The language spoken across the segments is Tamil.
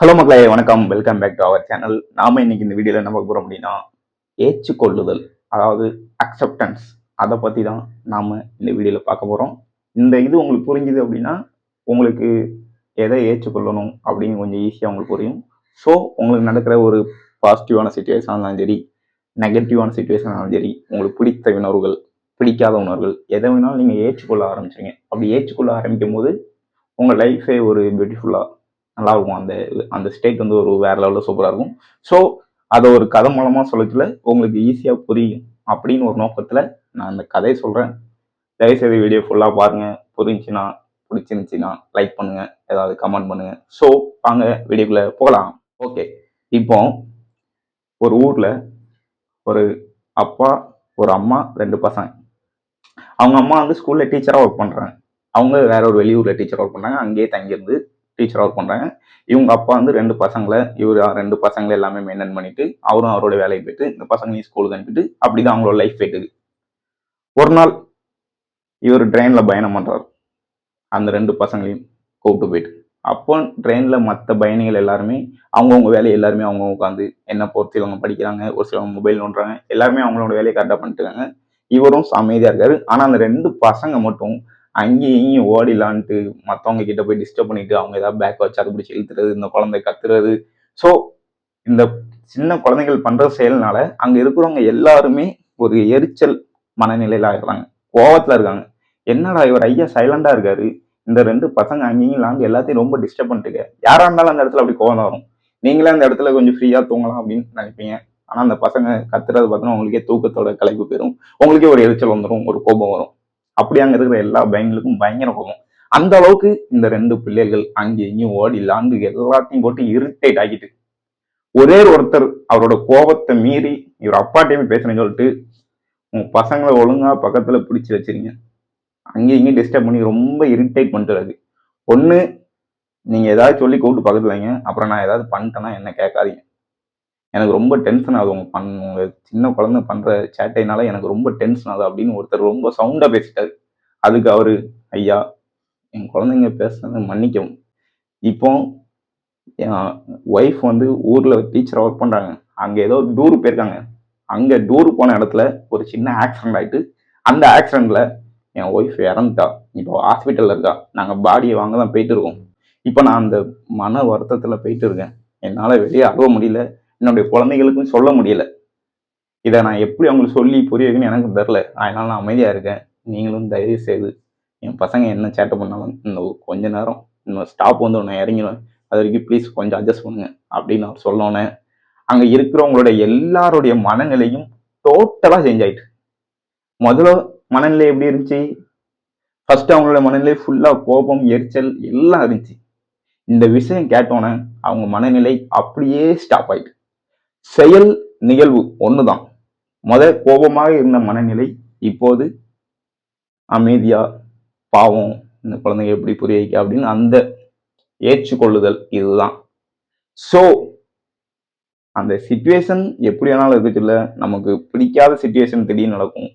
ஹலோ மக்களே வணக்கம். Welcome back to our channel நாம இன்னைக்கு இந்த வீடியோல என்ன பார்க்க போறோம் அப்படின்னா ஏற்றுக்கொள்ளுதல் அதாவது அக்செப்டன்ஸ் அதை பத்தி தான் நாம இந்த வீடியோல பார்க்க போறோம். இந்த இது உங்களுக்கு புரிஞ்சுது அப்படின்னா உங்களுக்கு எதை ஏற்றுக்கொள்ளணும் அப்படின்னு கொஞ்சம் ஈஸியாக உங்களுக்கு புரியும். ஸோ உங்களுக்கு நடக்கிற ஒரு பாசிட்டிவான சுச்சுவேஷனாக இருந்தாலும் சரி நெகட்டிவான சுச்சுவேஷனாக இருந்தாலும் சரி உங்களுக்கு பிடித்த உணர்வுகள் பிடிக்காத உணர்வுகள் எதை வேணாலும் நீங்கள் ஏற்றுக்கொள்ள ஆரம்பிச்சிங்க அப்படி ஏற்றுக்கொள்ள ஆரம்பிக்கும் போது உங்கள் லைஃபே ஒரு பியூட்டிஃபுல்லாக நல்லா இருக்கும் அந்த அந்த ஸ்டேட் வந்து ஒரு வேற லெவலில் சூப்பராக இருக்கும். ஸோ அதை ஒரு கதை மூலமாக சொல்லத்துல உங்களுக்கு ஈஸியாக புரியும் அப்படின்னு ஒரு நோக்கத்தில் நான் அந்த கதையை சொல்கிறேன் தயவுசெய்து வீடியோ ஃபுல்லாக பாருங்கள் புரிஞ்சுன்னா பிடிச்சிருந்துச்சின்னா லைக் பண்ணுங்கள் ஏதாவது கமெண்ட் பண்ணுங்கள் ஸோ வாங்க வீடியோக்குள்ளே போகலாம். ஓகே இப்போ ஒரு ஊரில் ஒரு அப்பா ஒரு அம்மா ரெண்டு பசங்க. அவங்க அம்மா வந்து ஸ்கூலில் டீச்சராக ஒர்க் பண்ணுறாங்க அவங்க வேற ஒரு வெளியூரில் டீச்சர் ஒர்க் பண்ணுறாங்க அங்கேயே தங்கியிருந்து டீச்சர் ஒர்க் பண்ணுறாங்க இவங்க அப்பா வந்து ரெண்டு பசங்களை இவர் ரெண்டு பசங்களை எல்லாமே மெயின்டைன் பண்ணிட்டு அவரும் அவரோட வேலைக்கு போயிட்டு இந்த பசங்களையும் ஸ்கூலுக்கு அனுப்பிட்டு அப்படிதான் அவங்களோட லைஃப் போயிட்டுது ஒரு நாள் இவர் ட்ரெயினில் பயணம் பண்ணுறாரு அந்த ரெண்டு பசங்களையும் கூப்பிட்டு போயிட்டு. அப்போ ட்ரெயினில் மற்ற பயணிகள் எல்லாருமே அவங்கவுங்க வேலையை எல்லாருமே அவங்க உட்காந்து என்ன பொறுத்து சிலவங்க படிக்கிறாங்க ஒரு சிலவங்க மொபைல் நோண்டுறாங்க எல்லாருமே அவங்களோட வேலையை கரெக்டாக பண்ணிட்டு இருக்காங்க. இவரும் அமைதியாக இருக்காரு. ஆனால் அந்த ரெண்டு பசங்க மட்டும் அங்கேயும் இங்கேயும் ஓடிலான்ட்டு மற்றவங்க கிட்ட போய் டிஸ்டர்ப் பண்ணிட்டு அவங்க ஏதாவது பேக் வச்சு அதை பிடிச்சி இழுத்துறது இந்த குழந்தை கத்துறது. ஸோ இந்த சின்ன குழந்தைகள் பண்ற செயல்னால அங்க இருக்கிறவங்க எல்லாருமே ஒரு எரிச்சல் மனநிலையில ஆகிறாங்க கோவத்துல இருக்காங்க. என்னடா இவர் ஐயா சைலண்டா இருக்காரு. இந்த ரெண்டு பசங்க அங்கேயும் லாண்டு எல்லாத்தையும் ரொம்ப டிஸ்டர்ப் பண்ணிட்டு யாரா இருந்தாலும் அந்த இடத்துல அப்படி கோவம் வரும். நீங்களே அந்த இடத்துல கொஞ்சம் ஃப்ரீயா தூங்கலாம் அப்படின்னு நினைப்பீங்க. ஆனா அந்த பசங்க கத்துறது பார்த்தோன்னா உங்களுக்கே தூக்கத்தோட கலைப்பு போயிடும் உங்களுக்கே ஒரு எரிச்சல் வந்துடும் ஒரு கோபம் வரும். அப்படி அங்கே இருக்கிற எல்லா பயங்களுக்கும் பயங்கர கோபம். அந்த அளவுக்கு இந்த ரெண்டு பிள்ளைகள் அங்கேயும் இங்கேயும் ஓடி லாண்டு எல்லாத்தையும் போட்டு இரிட்டேட் ஆகிட்டு. ஒரே ஒருத்தர் அவரோட கோபத்தை மீறி இவர் அப்பாட்டையுமே பேசுறேன்னு சொல்லிட்டு உங்க பசங்களை ஒழுங்கா பக்கத்துல பிடிச்சி வச்சிருங்க. அங்கேயும் இங்கேயும் டிஸ்டர்ப் பண்ணி ரொம்ப இரிட்டேட் பண்ணிட்டு ஒன்று நீங்கள் ஏதாவது சொல்லி கூப்பிட்டு பக்கத்துல வைங்க. அப்புறம் நான் ஏதாவது பண்ணிட்டேன்னா என்ன கேட்காதீங்க. எனக்கு ரொம்ப டென்ஷன் ஆகுது. உங்க பண் உங்க சின்ன குழந்தை பண்ற சேட்டைனால எனக்கு ரொம்ப டென்ஷன் ஆகுது அப்படின்னு ஒருத்தர் ரொம்ப சவுண்டா பேசிட்டாரு. அதுக்கு அவரு ஐயா என் குழந்தைங்க பேசுனது மன்னிக்கவும். இப்போ என் ஒய்ஃப் வந்து ஊர்ல டீச்சரை ஒர்க் பண்றாங்க. அங்க ஏதோ டூர் போயிருக்காங்க. அங்க டூர் போன இடத்துல ஒரு சின்ன ஆக்சிடென்ட் ஆயிட்டு அந்த ஆக்சிடென்ட்ல என் ஒய்ஃப் இறந்துட்டா. இப்போ ஹாஸ்பிட்டலில் இருக்கா. நாங்கள் பாடியை வாங்க தான் போயிட்டு இருக்கோம். இப்போ நான் அந்த மன வருத்தத்தில் போயிட்டு இருக்கேன். என்னால் வெளியே அழுவ முடியல. என்னுடைய குழந்தைகளுக்கும் சொல்ல முடியல. இதை நான் எப்படி அவங்களுக்கு சொல்லி புரிய வைக்கணும்னு எனக்கு தெரில அதனால நான் அமைதியாக இருக்கேன். நீங்களும் தயவு செய்து என் பசங்க என்ன சேட்டை பண்ணாலும் இன்னும் கொஞ்ச நேரம் இன்னும் ஸ்டாப் வந்து ஒன்று இறங்கிடுவேன் அது வரைக்கும் ப்ளீஸ் கொஞ்சம் அட்ஜஸ்ட் பண்ணுங்க அப்படின்னு அவர் சொன்னோன்னே அங்கே இருக்கிறவங்களோட எல்லாருடைய மனநிலையும் டோட்டலாக சேஞ்ச் ஆயிட்டு. முதல்ல மனநிலை எப்படி இருந்துச்சு? ஃபர்ஸ்ட் அவங்களோட மனநிலை ஃபுல்லாக கோபம் எரிச்சல் எல்லாம் இருந்துச்சு. இந்த விஷயம் கேட்டோன்னே அவங்க மனநிலை அப்படியே ஸ்டாப் ஆயிட்டு. செயல் நிகழ்வு ஒன்று தான் முத கோபமாக இருந்த மனநிலை இப்போது அமைதியா பாவம் இந்த குழந்தைங்க எப்படி புரிய வைக்க அப்படின்னு அந்த ஏற்றுக்கொள்ளுதல் இதுதான். ஸோ அந்த சுச்சுவேஷன் எப்படி வேணாலும் இருக்குச்சுல்ல நமக்கு பிடிக்காத சுச்சுவேஷன் திடீர்னு நடக்கும்.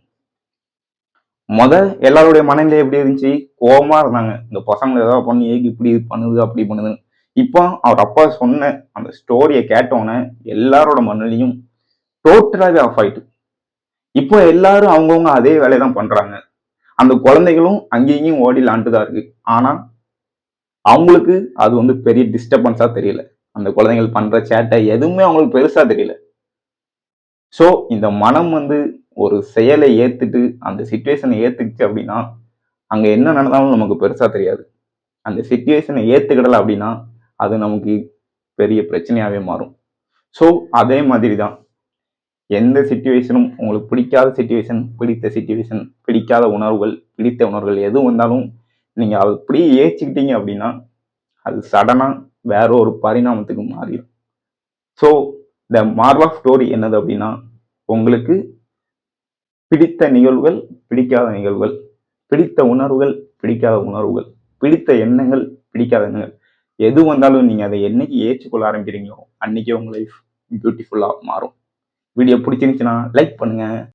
முத எல்லாருடைய மனநிலை எப்படி இருந்துச்சு? கோபமா இருந்தாங்க. இந்த பசங்களை ஏதாவது பண்ணி ஏக்கு இப்படி பண்ணுது அப்படி பண்ணுதுன்னு. இப்போ அவர் அப்பா சொன்ன அந்த ஸ்டோரியை கேட்டோன்னே எல்லாரோட மண்ணிலையும் டோட்டலாகவே ஆஃப் ஆயிட்டு. இப்போ எல்லாரும் அவங்கவுங்க அதே வேலையை தான் பண்றாங்க. அந்த குழந்தைகளும் அங்கேயும் ஓடி தான் இருக்கு. ஆனா அவங்களுக்கு அது வந்து பெரிய டிஸ்டர்பன்ஸா தெரியல. அந்த குழந்தைகள் பண்ற சேட்டை எதுவுமே அவங்களுக்கு பெருசா தெரியல. ஸோ இந்த மனம் வந்து ஒரு செயலை ஏத்துட்டு அந்த சுச்சுவேஷனை ஏத்துக்குச்சு அப்படின்னா அங்க என்ன நடந்தாலும் நமக்கு பெருசா தெரியாது. அந்த சுச்சுவேஷனை ஏத்துக்கிடல அப்படின்னா அது நமக்கு பெரிய பிரச்சனையாகவே மாறும். ஸோ அதே மாதிரி தான் எந்த சுச்சுவேஷனும் உங்களுக்கு பிடிக்காத சுச்சுவேஷன் பிடித்த சுச்சுவேஷன் பிடிக்காத உணர்வுகள் பிடித்த உணர்வுகள் எது வந்தாலும் நீங்கள் அதை அப்படியே ஏச்சிக்கிட்டீங்க அப்படின்னா அது சடனாக வேற ஒரு பரிணாமத்துக்கு மாறிடும் so the moral of story என்னது அப்படின்னா உங்களுக்கு பிடித்த நிகழ்வுகள் பிடிக்காத நிகழ்வுகள் பிடித்த உணர்வுகள் பிடிக்காத உணர்வுகள் பிடித்த எண்ணங்கள் பிடிக்காத எண்ணங்கள் எது வந்தாலும் நீங்கள் அதை என்னைக்கு ஏற்றுக்கொள்ள ஆரம்பிக்கிறீங்களோ அன்னைக்கே உங்கள் லைஃப் பியூட்டிஃபுல்லாக மாறும். வீடியோ பிடிச்சிருந்துச்சுன்னா லைக் பண்ணுங்கள்